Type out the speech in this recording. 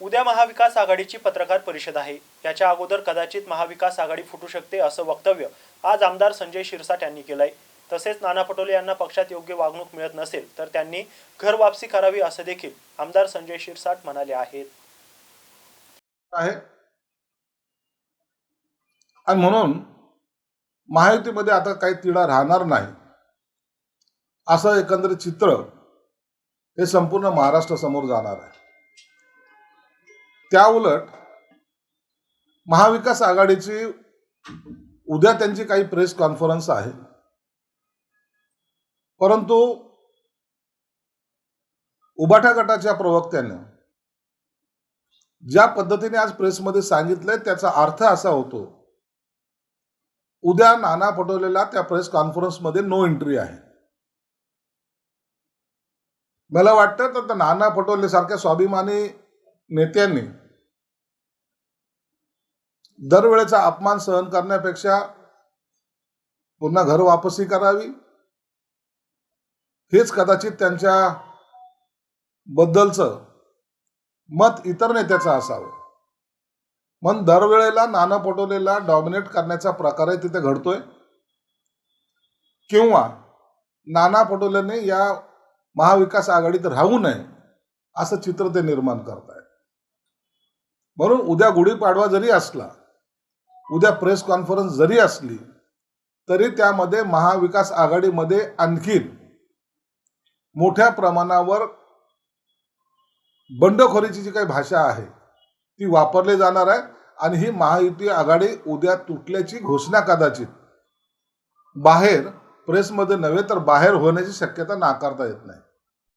उद्या महाविकास आघाडीची पत्रकार परिषद आहे. याच्या अगोदर कदाचित महाविकास आघाडी फुटू शकते असं वक्तव्य आज आमदार संजय शिरसाट यांनी केलंय. तसेच नाना पटोले यांना पक्षात योग्य वागणूक मिळत नसेल तर त्यांनी घर वापसी करावी असं देखील आमदार संजय शिरसाट म्हणाले आहेत. आणि म्हणून महायुतीमध्ये आता काही तिढा राहणार नाही. असं एकंदरीत चित्र हे संपूर्ण महाराष्ट्रासमोर जाणार आहे. त्या उलट महाविकास आघाडीची उद्या त्यांची काही प्रेस कॉन्फरन्स आहे. परंतु उबाठा गटाच्या प्रवक्त्याने ज्या पद्धतीने आज प्रेसमध्ये सांगितलंय त्याचा अर्थ असा होतो उद्या नाना पटोलेला त्या प्रेस कॉन्फरन्समध्ये नो एंट्री आहे. मला वाटतं तर त्या नाना पटोले सारख्या स्वाभिमानी नेत्यांनी दरवेळेचा अपमान सहन करण्यापेक्षा पुन्हा घर वापसी करावी? हेच कदाचित त्यांच्या बद्दलचं मत इतर नेत्याचं असावं. मग दरवेळेला नाना पटोलेला डॉमिनेट करण्याचा प्रकारही तिथे घडतोय. किंवा नाना पटोलेने या महाविकास आघाडीत राहू नये असं चित्र ते निर्माण करतायत. म्हणून उद्या गुढीपाडवा जरी असला उद्या प्रेस कॉन्फरन्स जरी असली तरी त्यामध्ये महाविकास आघाडीमध्ये आणखीन मोठ्या प्रमाणावर बंडखोरीची जी काही भाषा आहे ती वापरली जाणार आहे. आणि ही महायुती आघाडी उद्या तुटल्याची घोषणा कदाचित बाहेर प्रेसमध्ये नव्हे तर बाहेर होण्याची शक्यता नाकारता येत नाही.